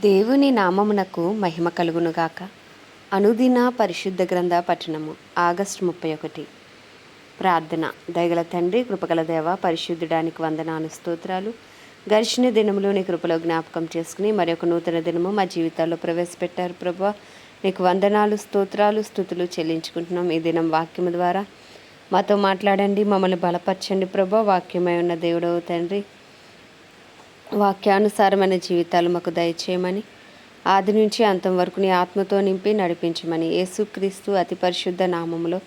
దేవుని నామమునకు మహిమ కలుగునుగాక. అనుదిన పరిశుద్ధ గ్రంథ పఠనము ఆగస్టు ముప్పై ఒకటి ప్రార్థన. దయగల తండ్రి కృపగల దేవ పరిశుద్ధుడానికి వందనాలు స్తోత్రాలు. గడిచిన దినములు నీ కృపలో జ్ఞాపకం చేసుకుని మరి ఒక నూతన దినము మా జీవితాల్లో ప్రవేశపెట్టారు ప్రభా. నీకు వందనాలు స్తోత్రాలు స్థుతులు చెల్లించుకుంటున్నాం ఈ దినం వాక్యము ద్వారా. మాతో మాట్లాడండి మమ్మల్ని బలపరచండి ప్రభా. వాక్యమై ఉన్న దేవుడవు తండ్రి. వాక్యానుసారమైన జీవితాలు మాకు దయచేయమని ఆది నుంచి అంతం వరకు నీ ఆత్మతో నింపి నడిపించమని యేసుక్రీస్తు అతి పరిశుద్ధ నామములో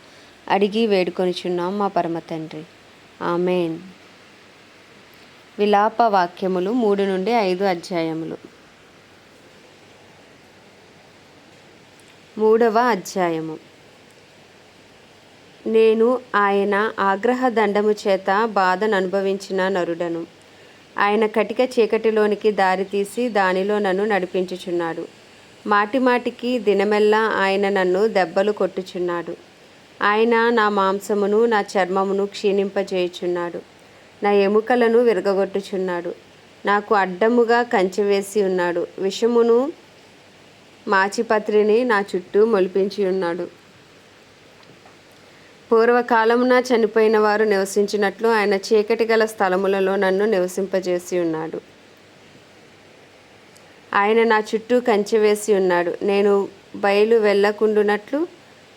అడిగి వేడుకొనిచున్నాం మా పరమ తండ్రి. ఆమెన్. విలాప వాక్యములు మూడు నుండి ఐదు అధ్యాయములు. మూడవ అధ్యాయము. నేను ఆయన ఆగ్రహ దండము చేత బాధను అనుభవించిన నరుడను. ఆయన కటిక చీకటిలోనికి దారితీసి దానిలో నన్ను నడిపించుచున్నాడు. మాటి మాటికి దినమెల్లా ఆయన నన్ను దెబ్బలు కొట్టుచున్నాడు. ఆయన నా మాంసమును నా చర్మమును క్షీణింపజేయుచున్నాడు. నా ఎముకలను విరగగొట్టుచున్నాడు. నాకు అడ్డముగా కంచె వేసి ఉన్నాడు. విషమును మాచిపత్రిని నా చుట్టూ మొలిపించి ఉన్నాడు. పూర్వకాలమున చనిపోయిన వారు నివసించినట్లు ఆయన చీకటి గల స్థలములలో నన్ను నివసింపజేసి ఉన్నాడు. ఆయన నా చుట్టూ కంచె వేసి ఉన్నాడు. నేను బయలు వెళ్ళకుండునట్లు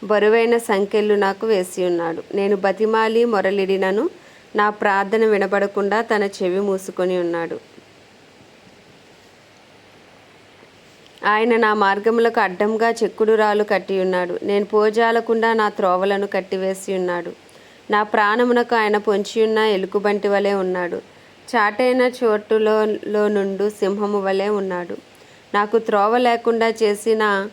బరువైన సంఖ్యలు నాకు వేసి ఉన్నాడు. నేను బతిమాలి మొరలిడినను నా ప్రార్థన వినబడకుండా తన చెవి మూసుకొని ఉన్నాడు. ఆయన నా మార్గములకు అడ్డంగా చెక్కుడు రాళ్ళు కట్టి ఉన్నాడు. నేను పోజాలకుండా నా త్రోవలను కట్టివేసి ఉన్నాడు. నా ప్రాణమునకు ఆయన పొంచియున్న ఎలుకుబంటి వలె ఉన్నాడు. చాటైన చోటులో నుండు సింహము వలె ఉన్నాడు. నాకు త్రోవ లేకుండా చేసిన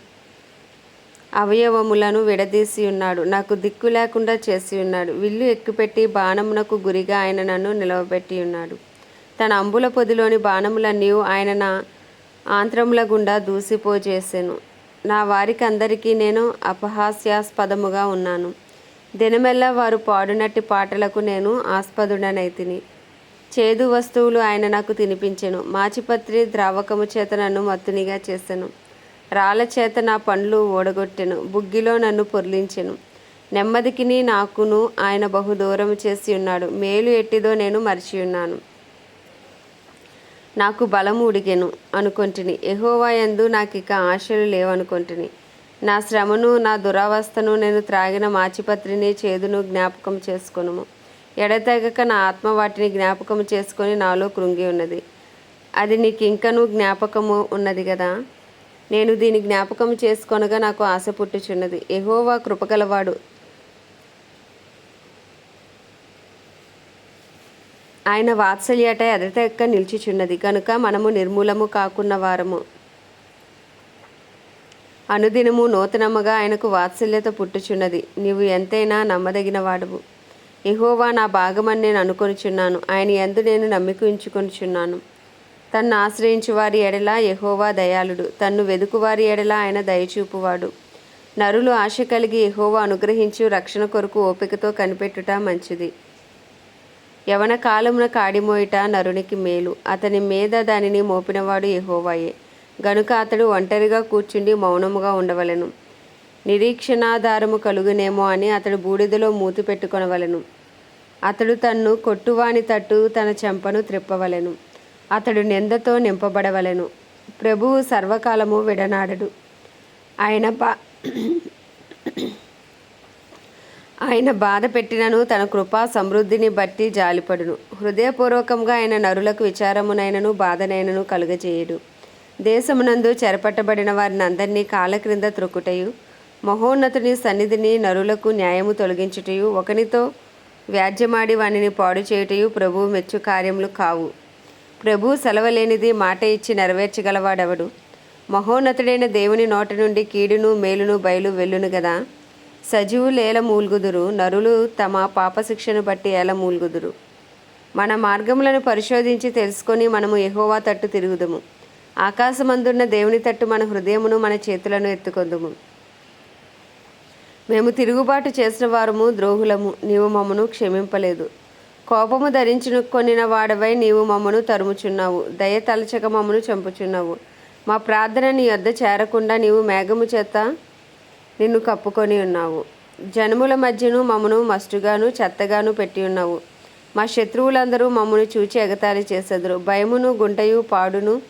అవయవములను విడదీసి ఉన్నాడు. నాకు దిక్కు లేకుండా చేసి ఉన్నాడు. విల్లు ఎక్కుపెట్టి బాణమునకు గురిగా ఆయన నన్ను నిలవబెట్టి ఉన్నాడు. తన అంబుల పొదిలోని బాణములన్నీ ఆయన నా ఆంత్రముల గుండా దూసిపోజేసాను నా వారికి అందరికీ నేను అపహాస్యాస్పదముగా ఉన్నాను. దినమెల్లా వారు పాడునట్టి పాటలకు నేను ఆస్పదుడనైతిని. చేదు వస్తువులు ఆయన నాకు తినిపించెను. మాచిపత్రి ద్రావకము చేత నన్ను మత్తునిగా చేసెను. రాళ్ళ చేత నా పండ్లు ఓడగొట్టెను. బుగ్గిలో నన్ను పొర్లించెను. నెమ్మదికిని నాకును ఆయన బహుదూరం చేసి ఉన్నాడు. మేలు ఎట్టిదో నేను మరిచి ఉన్నాను నాకు బలము ఉడిగెను అనుకొంటిని. ఎహోవా యందు నాకు ఇక ఆశలు లేవనుకొంటిని. నా శ్రమను నా దురావస్థను నేను త్రాగిన మాచిపత్రిని చేదును జ్ఞాపకం చేసుకొనుము. ఎడతెగక నా ఆత్మ వాటిని జ్ఞాపకం చేసుకొని నాలో కృంగి ఉన్నది. అది నీకు ఇంకనూ జ్ఞాపకము ఉన్నది కదా నేను దీని జ్ఞాపకం చేసుకొనగా నాకు ఆశ పుట్టుచున్నది. ఎహోవా కృపగలవాడు. ఆయన వాత్సల్యట ఎదట ఎక్క నిలిచిచున్నది. కనుక మనము నిర్మూలము కాకున్న వారము. అనుదినము నూతనముగా ఆయనకు వాత్సల్యత పుట్టుచున్నది. నీవు ఎంతైనా నమ్మదగిన వాడువు ఎహోవా నా భాగమని నేను అనుకొనిచున్నాను. ఆయన ఎందు నేను నమ్మికుంచుకొనిచున్నాను తన్ను ఆశ్రయించు వారి ఎడల ఎహోవా దయాళుడు. తన్ను వెదుకువారి ఎడల ఆయన దయచూపువాడు. నరులు ఆశ కలిగి ఎహోవా అనుగ్రహించు రక్షణ కొరకు ఓపికతో కనిపెట్టుట మంచిది. యవన కాలమున కాడిమోయిట నరునికి మేలు. అతని మీద దానిని మోపినవాడు ఎహోవాయే గనుక అతడు ఒంటరిగా కూర్చుండి మౌనముగా ఉండవలెను. నిరీక్షణాధారము కలుగునేమో అని అతడు బూడిదలో మూతి పెట్టుకొనవలెను. అతడు తన్ను కొట్టువాని తట్టు తన చెంపను త్రిప్పవలెను. అతడు నిందతో నింపబడవలెను. ప్రభువు సర్వకాలము విడనాడడు. ఆయన పా ఆయన బాధ పెట్టినను తన కృపా సమృద్ధిని బట్టి జాలిపడును. హృదయపూర్వకంగా ఆయన నరులకు విచారమునైనను బాధనైనను కలుగజేయడు. దేశమునందు చెరపట్టబడిన వారిని అందరినీ కాల క్రింద త్రొక్కుటయు మహోన్నతుని సన్నిధిని నరులకు న్యాయము తొలగించుటయు ఒకనితో వ్యాజ్యమాడి వానిని పాడు చేయుటయు ప్రభువు మెచ్చు కార్యములు కావు. ప్రభు సెలవలేనిది మాట ఇచ్చి నెరవేర్చగలవాడెవడు? మహోన్నతుడైన దేవుని నోట నుండి కీడును మేలును బయలు వెళ్ళును గదా? సజీవులు ఏల మూల్గుదురు నరులు తమ పాపశిక్షను బట్టి ఏల మూల్గుదురు. మన మార్గములను పరిశోధించి తెలుసుకొని మనము ఎహోవా తట్టు తిరుగుదుము. ఆకాశమందున్న దేవుని తట్టు మన హృదయమును మన చేతులను ఎత్తుకొందుము. మేము తిరుగుబాటు చేసిన వారము ద్రోహులము నీవు మమ్మను క్షమింపలేదు. కోపము ధరించుకొనిన వాడవై నీవు మమ్మను తరుముచున్నావు. దయ తలచక మమ్మను చంపుచున్నావు. మా ప్రార్థన నీ వద్ద చేరకుండా నీవు మేఘము చేత నిన్ను కప్పుకొని ఉన్నావు. జనముల మధ్యను మమ్మను మస్టుగాను చెత్తగాను పెట్టి ఉన్నావు. మా శత్రువులందరూ మమ్మను చూచి ఎగతాళి చేసెదరు. భయమును గుంటయు పాడును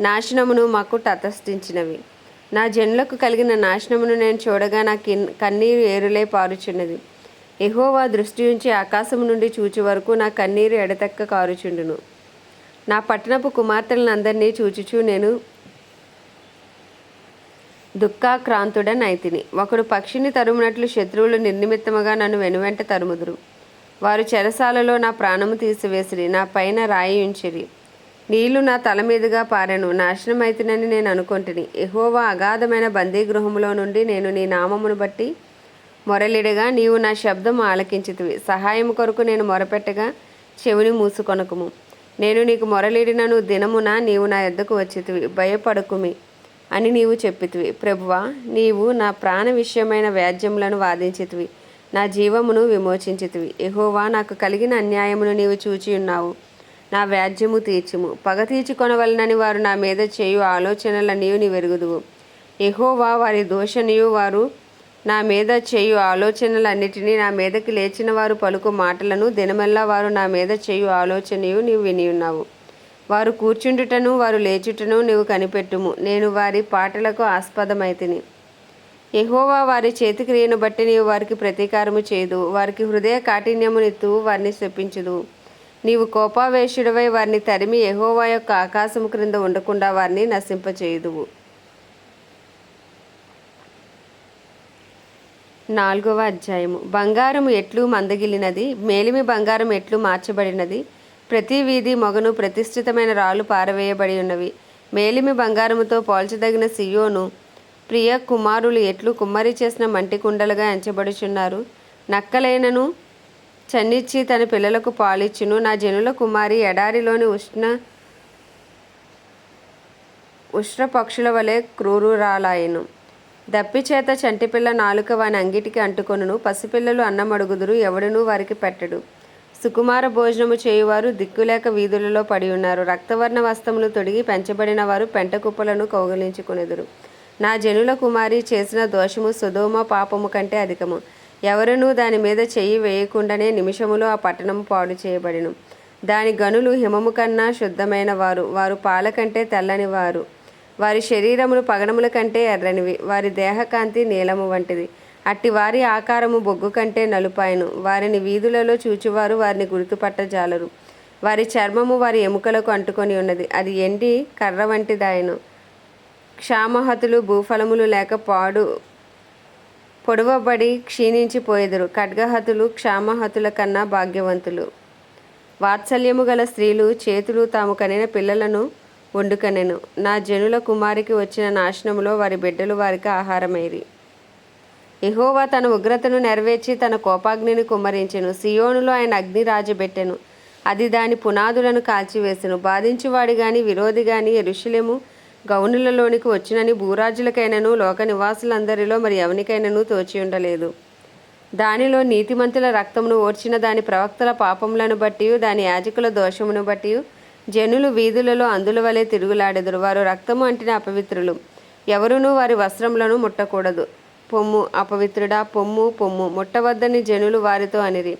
నాశనమును మాకు తటస్థించినవి. నా జనులకు కలిగిన నాశనమును నేను చూడగా నా కిన్ కన్నీరు ఏరులై పారుచున్నది. ఎహోవా దృష్టి ఉంచి ఆకాశం నుండి చూచి వరకు నా కన్నీరు ఎడతెక్క కారుచుండును. నా పట్టణపు కుమార్తెలందరినీ చూచుచూ నేను దుఃఖాక్రాంతుడనైతిని. ఒకడు పక్షిని తరుమునట్లు శత్రువులు నిర్నిమిత్తముగా నన్ను వెనువెంట తరుముదురు. వారు చెరసాలలో నా ప్రాణము తీసివేసిరి నా పైన రాయి ఉంచిరి. నీళ్ళు నా తల మీదుగా పారెను నాశనమైతినని నేను అనుకుంటుని. ఎహోవా అగాధమైన బందీగృహములో నుండి నేను నీ నామమును బట్టి మొరలిడగా నీవు నా శబ్దం ఆలకించితివి. సహాయం కొరకు నేను మొరపెట్టగా చెవిని మూసుకొనకుము. నేను నీకు మొరలిడినను దినమున నీవు నా ఎద్దకు వచ్చితివి. భయపడకుమి. అని నీవు చెప్పితివి. ప్రభువా నీవు నా ప్రాణ విషయమైన వ్యాజ్యములను వాదించితివి. నా జీవమును విమోచించితివి. ఎహోవా నాకు కలిగిన అన్యాయమును నీవు చూచి ఉన్నావు. నా వ్యాజ్యము తీర్చుము. పగ తీర్చుకొనవలనని వారు నా మీద చేయు ఆలోచనలనియు నీవు వెరుగుదువు ఎహోవా వారి దోషనియు వారు నా మీద చేయు ఆలోచనలన్నిటినీ నా మీదకి లేచిన వారు పలుకు మాటలను దినమెల్లా వారు నా మీద చేయు ఆలోచనయు నీవు విని ఉన్నావు. వారు కూర్చుండుటను వారు లేచుటను నీవు కనిపెట్టుము. నేను వారి పాటలకు ఆస్పదమైతిని. ఎహోవా వారి చేతిక్రియను బట్టి నీవు వారికి ప్రతీకారము చేయదు వారికి హృదయ కాఠిన్యమునిత్తు వారిని శపించుదు. నీవు కోపావేశుడవై వారిని తరిమి ఎహోవా యొక్క ఆకాశము క్రింద ఉండకుండా వారిని నశింపచేయుదువు. నాలుగవ అధ్యాయము. బంగారము ఎట్లు మందగిలినది? మేలిమి బంగారం ఎట్లు మార్చబడినది? ప్రతి వీధి మొగను ప్రతిష్ఠితమైన రాళ్ళు పారవేయబడి ఉన్నవి. మేలిమి బంగారముతో పోల్చదగిన సియోను ప్రియ కుమారులు ఎట్లు కుమ్మరి చేసిన మంటి కుండలుగా ఎంచబడుచున్నారు. నక్కలైనను చన్నిచ్చి తన పిల్లలకు పాలిచ్చును. నా జనుల కుమారి ఎడారిలోని ఉష్ణ ఉష్ణ పక్షుల వలె క్రూరురాలాయను. దప్పిచేత చంటిపిల్ల నాలుక వాని అంగిటికి అంటుకొనును. పసిపిల్లలు అన్నమడుగుదురు. ఎవడునూ వారికి పెట్టడు. సుకుమార భోజనము చేయువారు దిక్కులేక వీధులలో పడి ఉన్నారు. రక్తవర్ణ వస్త్రములు తొడిగి పెంచబడిన వారు పెంట కుప్పలను కౌగలించుకునేదురు. నా జనుల కుమారి చేసిన దోషము సుధోమ పాపము కంటే అధికము. ఎవరనూ దాని మీద చెయ్యి వేయకుండానే నిమిషములో ఆ పట్టణము పాడు చేయబడిను. దాని గనులు హిమము కన్నా శుద్ధమైన వారు. వారు పాల కంటే తెల్లని వారు. వారి శరీరములు పగడముల కంటే ఎర్రనివి. వారి దేహకాంతి నీలము వంటిది. అట్టి వారి ఆకారము బొగ్గు కంటే నలుపాయను. వారిని వీధులలో చూచువారు వారిని గుర్తుపట్టజాలరు. వారి చర్మము వారి ఎముకలకు అంటుకొని ఉన్నది. అది ఎండి కర్ర వంటిదాయను. క్షామహతులు భూఫలములు లేక పాడు పొడవబడి క్షీణించిపోయేదురు. ఖడ్గహతులు క్షామహతుల కన్నా భాగ్యవంతులు. వాత్సల్యము గల స్త్రీలు చేతులు తాము కనిన పిల్లలను వండుకనెను. నా జనుల కుమారికి వచ్చిన నాశనములో వారి బిడ్డలు వారికి ఆహారమైరి. ఇహోవా తన ఉగ్రతను నెరవేర్చి తన కోపాగ్నిని కుమ్మరించెను. సియోనులో ఆయన అగ్ని రాజబెట్టెను అది దాని పునాదులను కాల్చివేసెను. బాధించువాడి గాని విరోధి గాని ఎరుషులేము గౌనులలోనికి వచ్చినని భూరాజులకైనను లోక నివాసులందరిలో మరి ఎవనికైనను తోచి ఉండలేదు. దానిలో నీతిమంతుల రక్తమును ఓర్చిన దాని ప్రవక్తల పాపములను బట్టి దాని యాజకుల దోషమును బట్టి జనులు వీధులలో అందుల వలె తిరుగులాడెదురు. వారు రక్తము అంటిన అపవిత్రులు. ఎవరునూ వారి వస్త్రములను ముట్టకూడదు. పొమ్ము అపవిత్రుడా పొమ్ము పొమ్ము. ముట్టవద్దని జనులు వారితో అనిరి.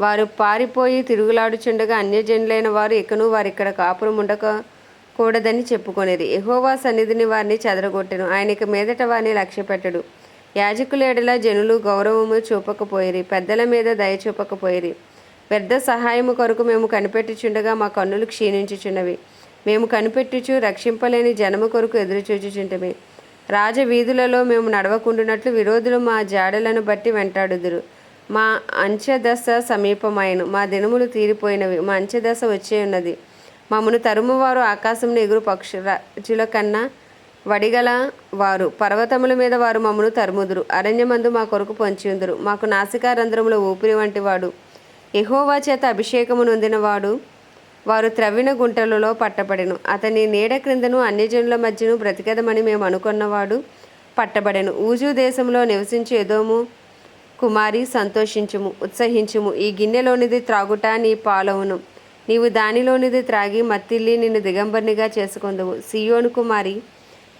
వారు పారిపోయి తిరుగులాడుచుండగా అన్యజనులైన వారు ఇకను వారిక్కడ కాపురం ఉండక కూడదని ఎహోవా సన్నిధిని వారిని చెదరగొట్టెను. ఆయనకి మీదట వారిని లక్ష్యపెట్టడు. యాజకులేడలా జనులు గౌరవము చూపకపోయిరి. పెద్దల మీద దయ చూపకపోయిరి. వ్యర్థ సహాయము కొరకు మేము కనిపెట్టుచుండగా మా కన్నులు క్షీణించుచున్నవి. మేము కనిపెట్టుచు రక్షింపలేని జనము కొరకు ఎదురుచూచుచుంటమే. రాజవీధులలో మేము నడవకుండునట్లు విరోధులు మా జాడలను బట్టి వెంటాడుదురు. మా అంచెదశ సమీపమైన మా దినములు తీరిపోయినవి. మా అంచెదశ వచ్చే ఉన్నది మమ్మను తరుమువారు ఆకాశంలో ఎగురు పక్షుల కన్నా వడిగల వారు. పర్వతముల మీద వారు మమ్మను తరుముదురు. అరణ్యమందు మా కొరకు పొంచియుందురు. మాకు నాసికారంధ్రముల ఊపిరి వంటి వాడు చేత అభిషేకము నొందినవాడు వారు త్రవ్విన గుంటలలో పట్టబడెను. అతని నీడ క్రిందను అన్యజనుల మధ్యను బ్రతికదమని మేము అనుకున్నవాడు పట్టబడెను. ఊజు దేశంలో నివసించే ఎదోము కుమారి సంతోషించుము ఉత్సహించుము. ఈ గిన్నెలోనిది త్రాగుట నీ పాలవును. నీవు దానిలోనిది త్రాగి మత్తిల్లి నిన్ను దిగంబర్నిగా చేసుకుందువు. సియోను కుమారి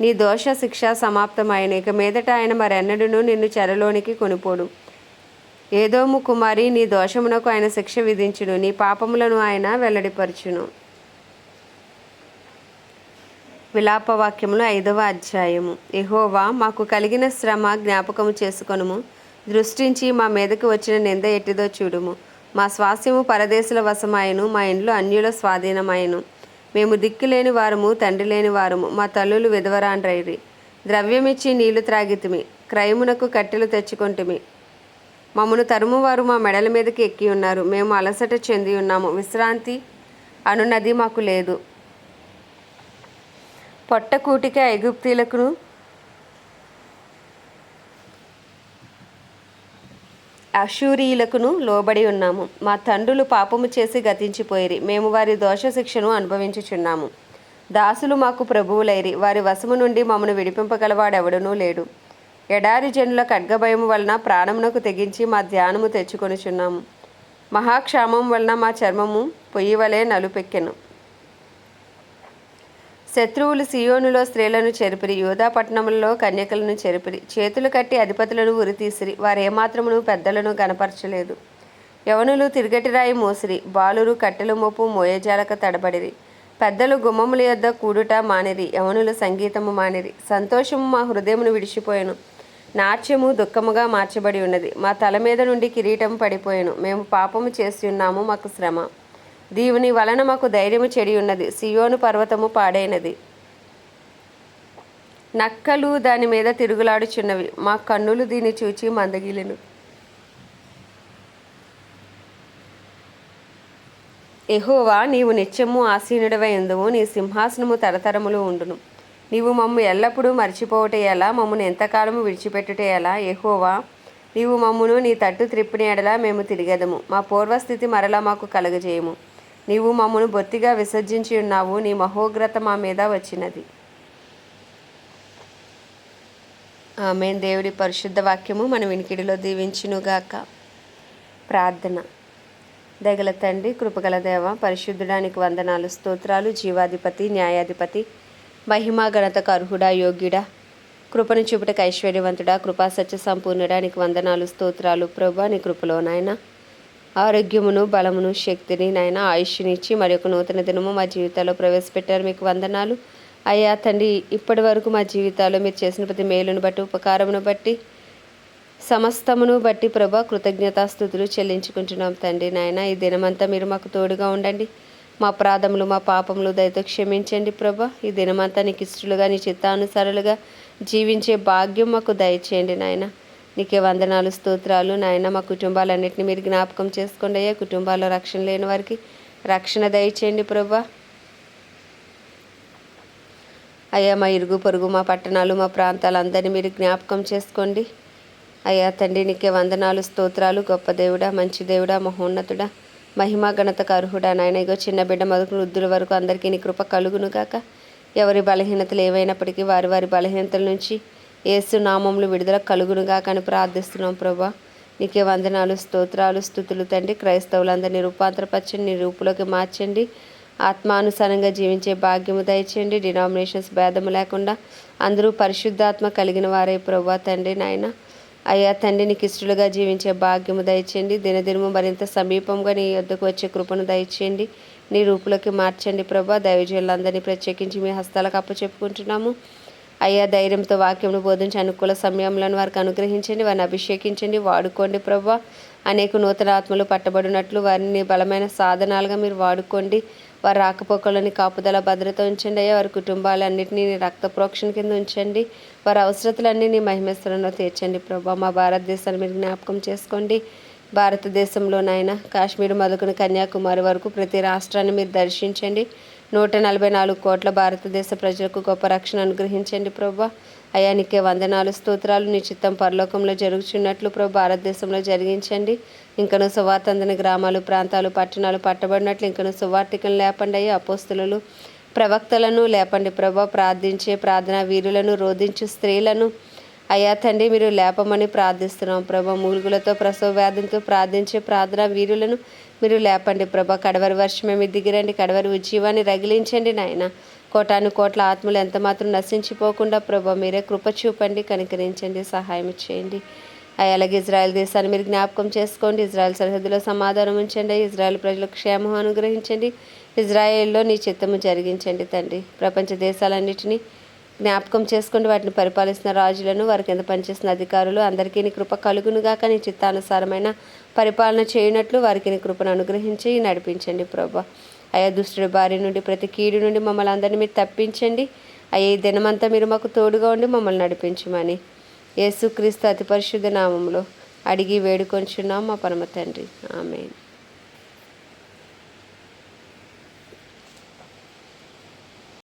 నీ దోష శిక్ష సమాప్తమైన ఇక మీదట ఆయన మరెన్నడూను నిన్ను చెరలోనికి కొనిపోడు. ఏదోము కుమారి నీ దోషమునకు ఆయన శిక్ష విధించును. నీ పాపములను ఆయన వెల్లడిపరచును. విలాపవాక్యములు ఐదవ అధ్యాయము. ఎహోవా మాకు కలిగిన శ్రమ జ్ఞాపకము చేసుకొనుము. దృష్టించి మా మీదకు వచ్చిన నింద ఎట్టిదో చూడుము. మా స్వాస్యము పరదేశుల వశమాయను మా ఇండ్లు అన్యుల స్వాధీనమాయను. మేము దిక్కులేని వారము తండ్రి లేని వారము మా తల్లులు విధవరాండ్రైరి ద్రవ్యమిచ్చి నీళ్ళు త్రాగితిమి. క్రయమునకు కట్టెలు తెచ్చుకొంటిమి. మమ్మను తరుమువారు మా మెడల మీదకి ఎక్కి ఉన్నారు. మేము అలసట చెంది ఉన్నాము. విశ్రాంతి అనున్నది మాకు లేదు. పొట్టకూటికి ఐగుప్తీలకు అశూరీయులకును లోబడి ఉన్నాము. మా తండ్రులు పాపము చేసి గతించిపోయిరి. మేము వారి దోష శిక్షను అనుభవించుచున్నాము. దాసులు మాకు ప్రభువులైరి. వారి వశము నుండి మమ్మను విడిపింపగలవాడెవడనూ లేడు. ఎడారి జనుల ఖడ్గభయము వలన ప్రాణమునకు తెగించి మా ధ్యానము తెచ్చుకొనిచున్నాము మహాక్షామం వలన మా చర్మము పొయ్యి వలె నలుపెక్కెను. శత్రువులు సియోనులో స్త్రీలను చెరిపిరి యోధాపట్నములలో కన్యకలను చెరిపిరి. చేతులు కట్టి అధిపతులను ఉరితీసిరి వారేమాత్రమును పెద్దలను గనపరచలేదు యవనులు తిరిగటిరాయి మోసిరి బాలురు కట్టెలు మోపు మోయజాలక తడబడిరి. పెద్దలు గుమ్మముల యొద్ద కూడుట మానిరి యవనులు సంగీతము మానిరి. సంతోషము మా హృదయమును విడిచిపోయాను. నాట్యము దుఃఖముగా మార్చబడి ఉన్నది. మా తల మీద నుండి కిరీటం పడిపోయాను. మేము పాపము చేసి ఉన్నాము మాకు శ్రమ. దీవుని వలన మాకు ధైర్యము చెడి ఉన్నది. సియోను పర్వతము పాడైనది. నక్కలు దాని మీద తిరుగులాడుచున్నవి. మా కన్నులు దీన్ని చూచి మందగిలిను. ఎహోవా నీవు నిత్యము ఆసీనుడవై ఉందవు నీ సింహాసనము తరతరములు ఉండును. నీవు మమ్ము ఎల్లప్పుడూ మర్చిపోవటే ఎలా? మమ్మను ఎంతకాలము విడిచిపెట్టుటే ఎలా? ఎహోవా నీవు మమ్మును నీ తట్టు త్రిప్పిన ఎడలా మేము తిరిగెదము. మా పూర్వస్థితి మరలా మాకు కలుగజేయము. నీవు మమ్మను బొత్తిగా విసర్జించి ఉన్నావు. నీ మహోగ్రత మా మీద వచ్చినది. ఆమె దేవుడి పరిశుద్ధ వాక్యము మన వినికిడిలో దీవించునుగాక. ప్రార్థన. దగల తండ్రి కృపగల దేవ పరిశుద్ధుడానికి వందనాలు స్తోత్రాలు జీవాధిపతి న్యాయాధిపతి మహిమా గణతకు అర్హుడా యోగ్యుడా. కృపను చూపుటకు ఐశ్వర్యవంతుడా కృపా సత్య సంపూర్ణుడా. నీకు వందనాలు స్తోత్రాలు ప్రభా నీ కృపలో నాయన. ఆరోగ్యమును బలమును శక్తిని నాయన ఆయుష్నిచ్చి మరి ఒక నూతన దినము మా జీవితాల్లో ప్రవేశపెట్టారు. మీకు వందనాలు. అయ్యా తండ్రి ఇప్పటి వరకు మా జీవితాల్లో మీరు చేసిన ప్రతి మేలును బట్టి ఉపకారమును బట్టి సమస్తమును బట్టి ప్రభా కృతజ్ఞతాస్థుతులు చెల్లించుకుంటున్నాం తండ్రి నాయన. ఈ దినమంతా మీరు మాకు తోడుగా ఉండండి. మా ప్రాధములు మా పాపములు దయతో క్షమించండి ప్రభా. ఈ దినమంతా నీకు ఇష్టలుగా నీ చిత్తానుసారులుగా జీవించే భాగ్యం మాకు దయచేయండి నాయన. నీకే వందనాలు స్తోత్రాలు నాయన. మా కుటుంబాలన్నింటినీ మీరు జ్ఞాపకం చేసుకోండి అయ్యా. కుటుంబాల్లో రక్షణ లేని వారికి రక్షణ దయచేయండి ప్రభా. అయ్యా మా ఇరుగు పొరుగు మా పట్టణాలు మా ప్రాంతాలందరినీ మీరు జ్ఞాపకం చేసుకోండి. అయ్యా తండ్రి నీకే వందనాలు స్తోత్రాలు. గొప్ప దేవుడా మంచి దేవుడా మహోన్నతుడా. మహిమా ఘనతకు అర్హుడా నాయన. ఇగో చిన్న బిడ్డ మొదటి వృద్ధుల వరకు అందరికీ నీ కృప కలుగును కాక ఎవరి బలహీనతలు ఏవైనప్పటికీ వారి వారి బలహీనతల నుంచి ఏసు నామములు విడుదల కలుగును గాక అని ప్రార్థిస్తున్నాం ప్రభా. నీకే వందనాలు స్తోత్రాలు స్థుతులు తండ్రి. క్రైస్తవులందరినీ రూపాంతరపరచండి నీ రూపులోకి మార్చండి. ఆత్మానుసారంగా జీవించే భాగ్యము దయచేయండి. డినామినేషన్స్ భేదము లేకుండా అందరూ పరిశుద్ధాత్మ కలిగిన వారే ప్రభా తండ్రి నాయన. అయ్యా తండ్రి నీకు ఇష్టలుగా జీవించే భాగ్యము దయచేయండి. దినదినము మరింత సమీపంగా నీ వద్దకు వచ్చే కృపను దయచేయండి. నీ రూపులోకి మార్చండి ప్రభా. దైవజనులందరినీ ప్రత్యేకించి మీ హస్తాలకు అప్పచెప్పుకుంటున్నాము. అయ్యా ధైర్యంతో వాక్యమును బోధించి అనుకూల సమయంలో వారికి అనుగ్రహించండి. వారిని అభిషేకించండి. వాడుకోండి ప్రభా. అనేక నూతన ఆత్మలు పట్టబడినట్లు వారిని బలమైన సాధనాలుగా మీరు వాడుకోండి. వారి రాకపోకలని కాపుదల భద్రత ఉంచండి. అయ్యా వారి కుటుంబాలన్నింటినీ నీ రక్త ప్రోక్షణ కింద ఉంచండి. వారి అవసరతలన్నీ నీ మహిమేశ్వరంలో తీర్చండి. ప్రభా మా భారతదేశాన్ని మీరు జ్ఞాపకం చేసుకోండి. భారతదేశంలో నాయన కాశ్మీర్ మొదలుకుని కన్యాకుమారి వరకు ప్రతి రాష్ట్రాన్ని మీరు దర్శించండి. నూట నలభై నాలుగు కోట్ల భారతదేశ ప్రజలకు గొప్ప రక్షణ అనుగ్రహించండి ప్రభా. అయా నీకే వందనాలు స్తోత్రాలు. నిశ్చితం పరలోకంలో జరుగుచున్నట్లు ప్రభు భారతదేశంలో జరిగించండి. ఇంకను సువార్తందని గ్రామాలు ప్రాంతాలు పట్టణాలు పట్టబడినట్లు ఇంకను సువార్తికను లేపండి అయ్యి అపోస్తులు. ప్రవక్తలను లేపండి ప్రభ. ప్రార్థించే ప్రార్థనా వీరులను రోధించు స్త్రీలను. అయ్యా తండ్రి మీరు లేపమని ప్రార్థిస్తున్నాం ప్రభ. మూలుగులతో ప్రసవ వ్యాధులతో ప్రార్థించే ప్రార్థన వీరులను మీరు లేపండి ప్రభ. కడవరి వర్షమే మీ దిగిరండి కడవరి ఉజ్జీవాన్ని రగిలించండి నాయన. కోటాను కోట్ల ఆత్మలు ఎంత మాత్రం నశించిపోకుండా ప్రభ మీరే కృప చూపండి కనికరించండి సహాయం చేయండి. అలాగే ఇజ్రాయెల్ దేశాన్ని మీరు జ్ఞాపకం చేసుకోండి. ఇజ్రాయెల్ సరిహద్దులో సమాధానం ఉంచండి. ఇజ్రాయెల్ ప్రజలకు క్షేమం అనుగ్రహించండి. ఇజ్రాయెల్లో నీ చిత్తము జరిగించండి తండ్రి. ప్రపంచ దేశాలన్నింటినీ జ్ఞాపకం చేసుకోండి. వాటిని పరిపాలిస్తున్న రాజులను వారి కింద పనిచేసిన అధికారులు అందరికీ నీ కృప కలుగునుగాక. నీ చిత్తానుసారమైన పరిపాలన చేయనట్లు వారికి నీ కృపను అనుగ్రహించి నడిపించండి ప్రభా. అయా దుష్టుడి బారి నుండి ప్రతి కీడు నుండి మమ్మల్ని అందరినీ మీరు తప్పించండి. అయ్యా ఈ దినమంతా మీరు మాకు తోడుగా ఉండి మమ్మల్ని నడిపించమని యేసుక్రీస్తు అతి పరిశుద్ధ నామంలో అడిగి వేడుకొంచున్నాం మా పరమ తండ్రి. ఆమె